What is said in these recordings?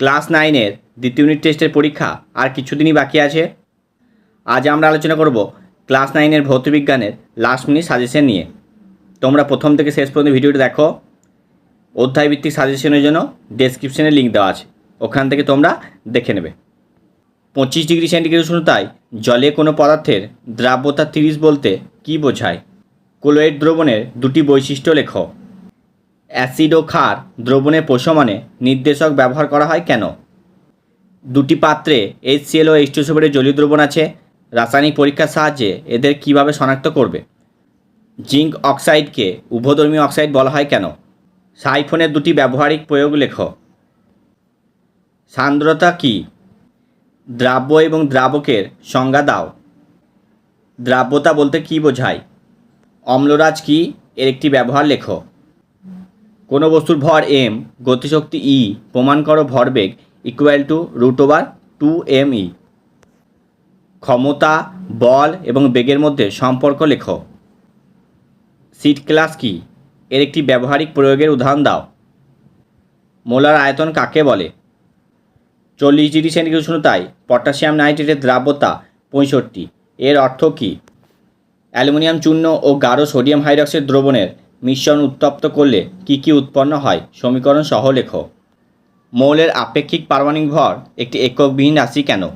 Class নাইনের দ্বিতীয় unit টেস্টের পরীক্ষা আর কিছুদিনই বাকি আছে। আজ আমরা আলোচনা করব ক্লাস নাইনের ভৌতবিজ্ঞানের লাস্ট মিনিট সাজেশন নিয়ে। তোমরা প্রথম থেকে শেষ পর্যন্ত ভিডিওটি দেখো। অধ্যায়ভিত্তিক সাজেশনের জন্য ডেসক্রিপশনে লিঙ্ক দেওয়া আছে। ওখান থেকে তোমরা দেখে নেবে। পঁচিশ ডিগ্রি সেন্টিগ্রেড উষ্ণতায় জলে কোনো পদার্থের দ্রাব্যতা তিরিশ বলতে কী বোঝায়? কোলোয়েড দ্রবণের দুটি বৈশিষ্ট্য লেখো। অ্যাসিড ও ক্ষার দ্রবণের প্রশমনে নির্দেশক ব্যবহার করা হয় কেন? দুটি পাত্রে এইচ এইচসিএল ও এইচ জলীয় দ্রবণ আছে। রাসায়নিক পরীক্ষার সাহায্যে এদের কীভাবে শনাক্ত করবে? জিঙ্ক অক্সাইডকে উভধর্মী অক্সাইড বলা হয় কেন? সাইফোনের দুটি ব্যবহারিক প্রয়োগ লেখ। সান্দ্রতা কি? দ্রাব্য এবং দ্রাবকের সংজ্ঞা দাও। দ্রাব্যতা বলতে কি বোঝায়? অম্লরাজ কি? এর একটি ব্যবহার লেখো। কোনো বস্তুর ভর এম গতিশক্তি ই প্রমাণ করো ভরবেগ equal to root over two M E ক্ষমতা, বল এবং বেগের মধ্যে সম্পর্ক লেখো। সিট ক্লাস কি? এর একটি ব্যবহারিক প্রয়োগের উদাহরণ দাও। মোলার আয়তন কাকে বলে? চল্লিশ ডিগ্রি সেন্টিগ্রেড উষ্ণতায় পটাশিয়াম নাইট্রেটের দ্রাব্যতা পঁয়ষট্টি। এর অর্থ কী? অ্যালুমিনিয়াম চূর্ণ ও গাঢ় সোডিয়াম হাইড্রক্সাইড দ্রবণের মিশ্রণ উত্তপ্ত করলে কি কি উৎপন্ন হয়? সমীকরণ সহ লেখো। মৌলের আপেক্ষিক পারমাণবিক ভর একটি এককবিহীন রাশি কেন?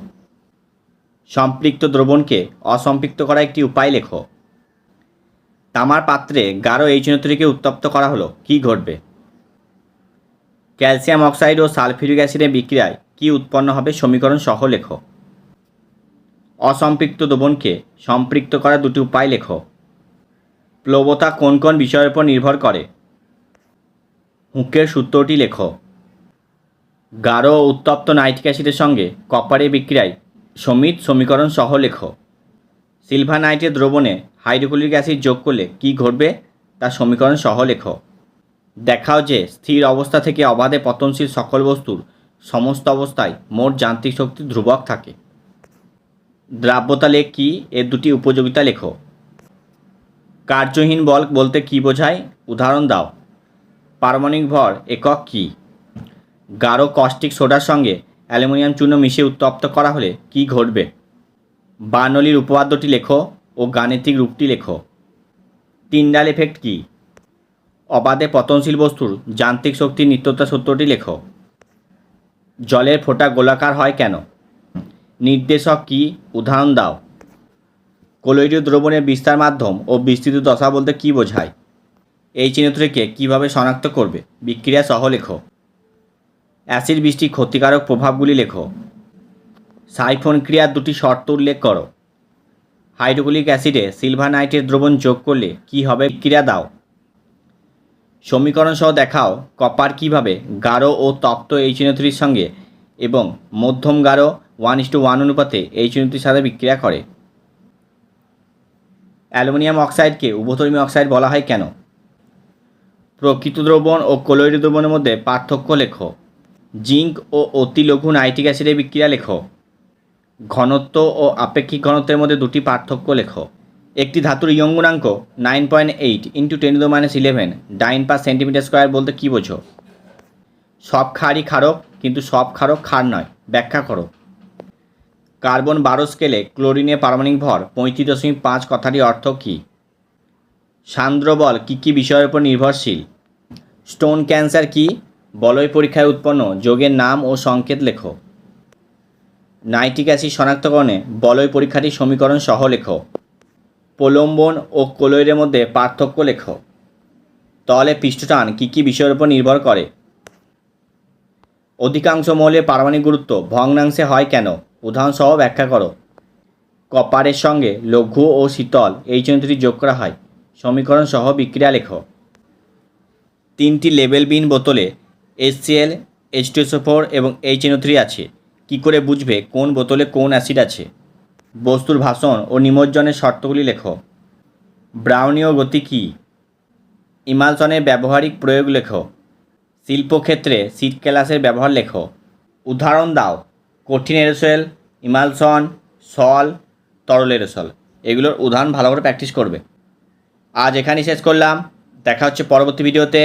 সম্পৃক্ত দ্রবণকে অসম্পৃক্ত করা একটি উপায় লেখো। তামার পাত্রে গাঢ় এই চিহ্নটিকে উত্তপ্ত করা হলো। কি ঘটবে? ক্যালসিয়াম অক্সাইড ও সালফিউরিক অ্যাসিডের বিক্রিয়ায় কি উৎপন্ন হবে? সমীকরণ সহ লেখো। অসম্পৃক্ত দ্রবণকে সম্পৃক্ত করা দুটি উপায় লেখো। প্লবতা কোন কোন বিষয়ের উপর নির্ভর করে? হুঁকের সূত্রটি লেখো। গাঢ় উত্তপ্ত নাইট্রিক অ্যাসিডের সঙ্গে কপারে বিক্রিয়ায় সমিত সমীকরণ সহ লেখো। সিলভার নাইট্রেট দ্রবণে হাইড্রোক্লোরিক অ্যাসিড যোগ করলে কী ঘটবে? তার সমীকরণ সহ লেখো। দেখাও যে স্থির অবস্থা থেকে অবাধে পতনশীল সকল বস্তুর সমস্ত অবস্থায় মোট যান্ত্রিক শক্তি ধ্রুবক থাকে। দ্রাব্যতা লেখ কি? এর দুটি উপযোগিতা লেখো। কার্যহীন বল বলতে কি বোঝায়? উদাহরণ দাও। পারমাণবিক ভর একক কি? গাঢ় কস্টিক সোডার সঙ্গে অ্যালুমিনিয়াম চূর্ণ মিশিয়ে উত্তপ্ত করা হলে কি ঘটবে? বার্নলির উপপাদ্যটি লেখো ও গাণিতিক রূপটি লেখো। টিন্ডাল এফেক্ট কি? অবাধে পতনশীল বস্তুর যান্ত্রিক শক্তির নিত্যতা সূত্রটি লেখো। জলের ফোঁটা গোলাকার হয় কেন? নির্দেশক কি? উদাহরণ দাও। কোলোইডীয় দ্রবণের বিস্তার মাধ্যম ও বিস্তৃত দশা বলতে কী বোঝায়? এই চিহ্নটিকে কীভাবে শনাক্ত করবে? বিক্রিয়া সহ লেখো। অ্যাসিড বৃষ্টির ক্ষতিকারক প্রভাবগুলি লেখো। সাইফোন ক্রিয়ার দুটি শর্ত উল্লেখ করো। হাইড্রোক্লিক অ্যাসিডে সিলভার নাইট্রেট দ্রবণ যোগ করলে কি হবে? ক্রিয়া দাও। সমীকরণ সহ দেখাও কপার কীভাবে গাঢ় ও তপ্ত এই চিহ্নটির সঙ্গে এবং মধ্যম গাঢ় ওয়ান ইস টু ওয়ান অনুপাতে এই চিহ্নটির সাথে বিক্রিয়া করে। অ্যালুমিনিয়াম অক্সাইডকে উভধর্মী অক্সাইড বলা হয় কেন? প্রকৃত দ্রবণ ও কোলোইড দ্রবণের মধ্যে পার্থক্য লেখো। জিঙ্ক ও অতি লঘু নাইট্রিক অ্যাসিডের বিক্রিয়া লেখো। ঘনত্ব ও আপেক্ষিক ঘনত্বের মধ্যে দুটি পার্থক্য লেখো। একটি ধাতুর ইয়ং গুণাঙ্ক nine point eight into ten to minus eleven dyne per centimetre square বলতে কী বোঝো? সব ক্ষারই ক্ষারক, কিন্তু সব ক্ষারক ক্ষার নয়। ব্যাখ্যা করো। কার্বন বারো স্কেলে ক্লোরিনের পারমাণবিক ভর পঁয়ত্রিশ দশমিক পাঁচ কথাটি অর্থ কী? সান্দ্র বল কী কী বিষয়ের উপর নির্ভরশীল? স্টোন ক্যান্সার কি? বলয় পরীক্ষায় উৎপন্ন যোগের নাম ও সংকেত লেখো। নাইট্রিক অ্যাসিড শনাক্তকরণে বলয় পরীক্ষাটি সমীকরণ সহ লেখো। প্রলম্বন ও কোলয়ের মধ্যে পার্থক্য লেখো। তলে পৃষ্ঠটান কী কী বিষয়ের উপর নির্ভর করে? অধিকাংশ মৌলের পারমাণবিক গুরুত্ব ভগ্নাংশে হয় কেন? উদাহরণসহ ব্যাখ্যা করো। কপারের সঙ্গে লঘু ও শীতল, এই চিহ্নটি যোগ করা হয়। সমীকরণ সহ বিক্রিয়া লেখো। তিনটি লেবেল বিন বোতলে এসসিএল এইচ ফোর এবং এই চিহ্নটি আছে। কি করে বুঝবে কোন বোতলে কোন অ্যাসিড আছে? বস্তুর ভাষণ ও নিমজ্জনের শর্তগুলি লেখো। ব্রাউনীয় গতি কী? ইমালসনের ব্যবহারিক প্রয়োগ লেখো। শিল্পক্ষেত্রে সিট ক্লাসের ব্যবহার লেখো। উদাহরণ দাও। কঠিন এরোসেল ইমালসন, সল তরল এরোসল এগুলোর উদাহরণ ভালো করে প্র্যাকটিস করবে। আজ এখানেই শেষ করলাম। দেখা হচ্ছে পরবর্তী ভিডিওতে